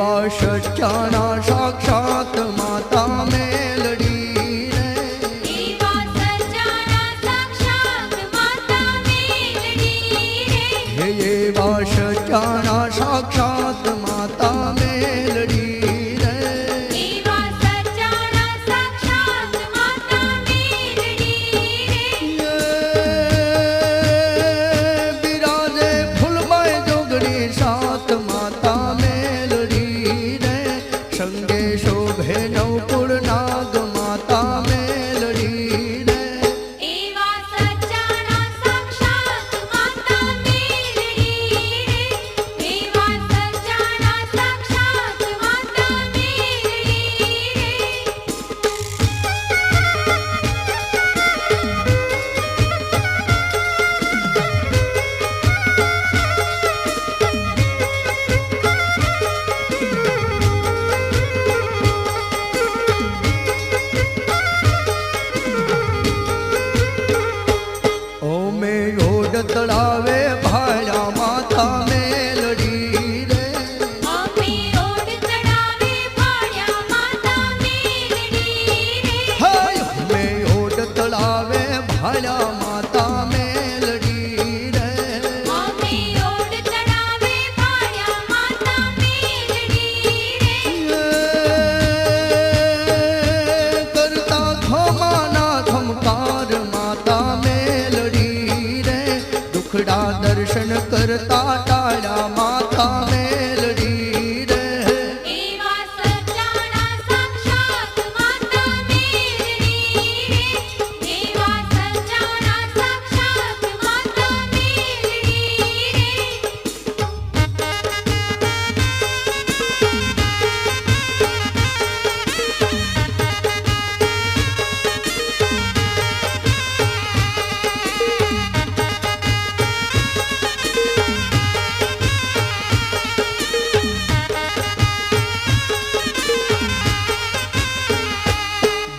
એવા સચ્ચાના સાક્ષાત માતા મેલડીને હે એવા સચ્ચાના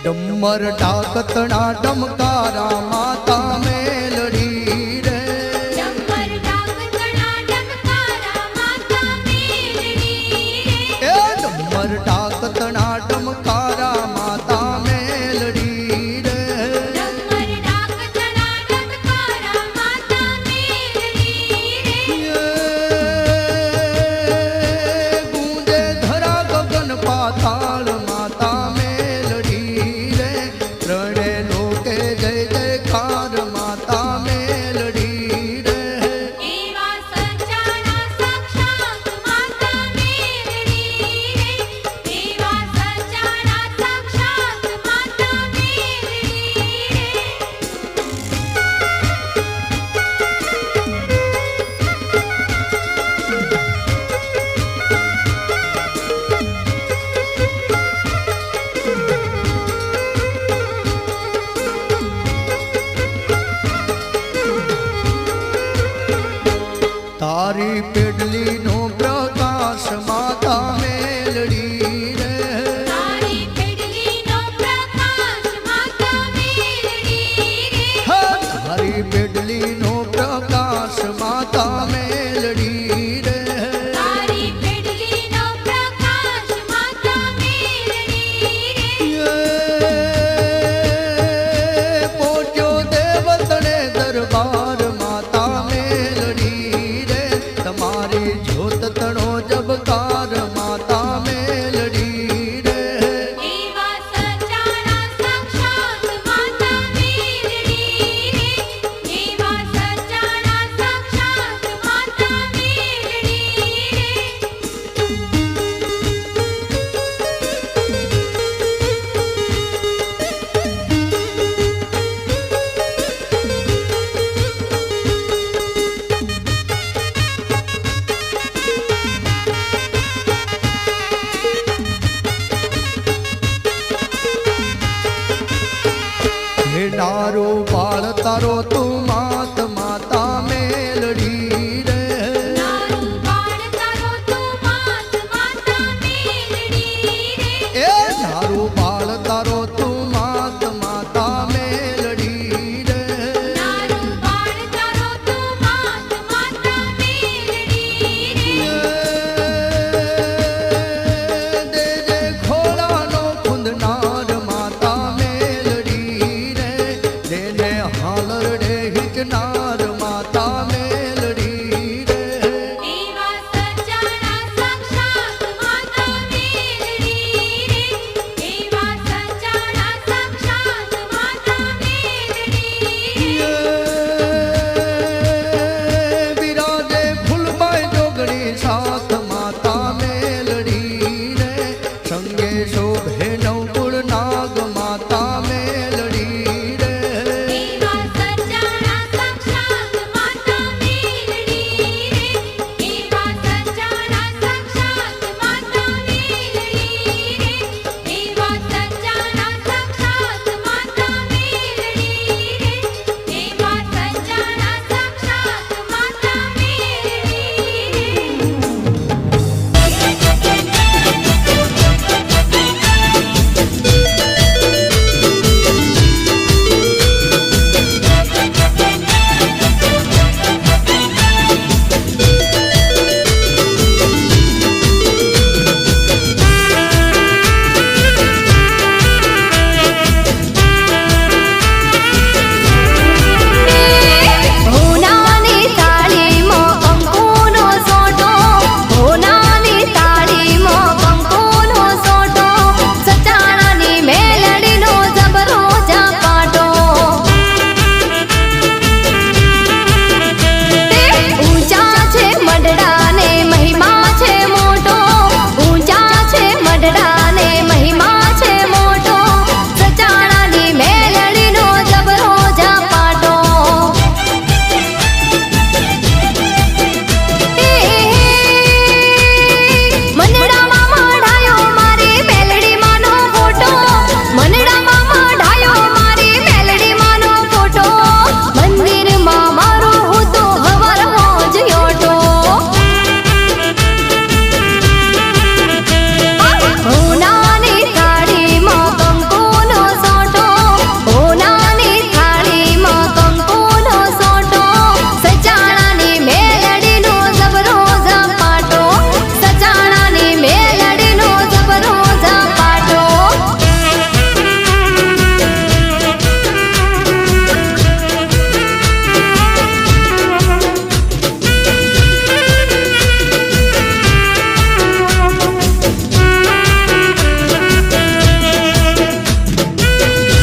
ડમર ડાકતણા ડમકારા માતા મેલ મારી પેડલી નો પ્રકાશ માતા મેલડી રે. તારી પેડલી નો પ્રકાશ માતા મેલડી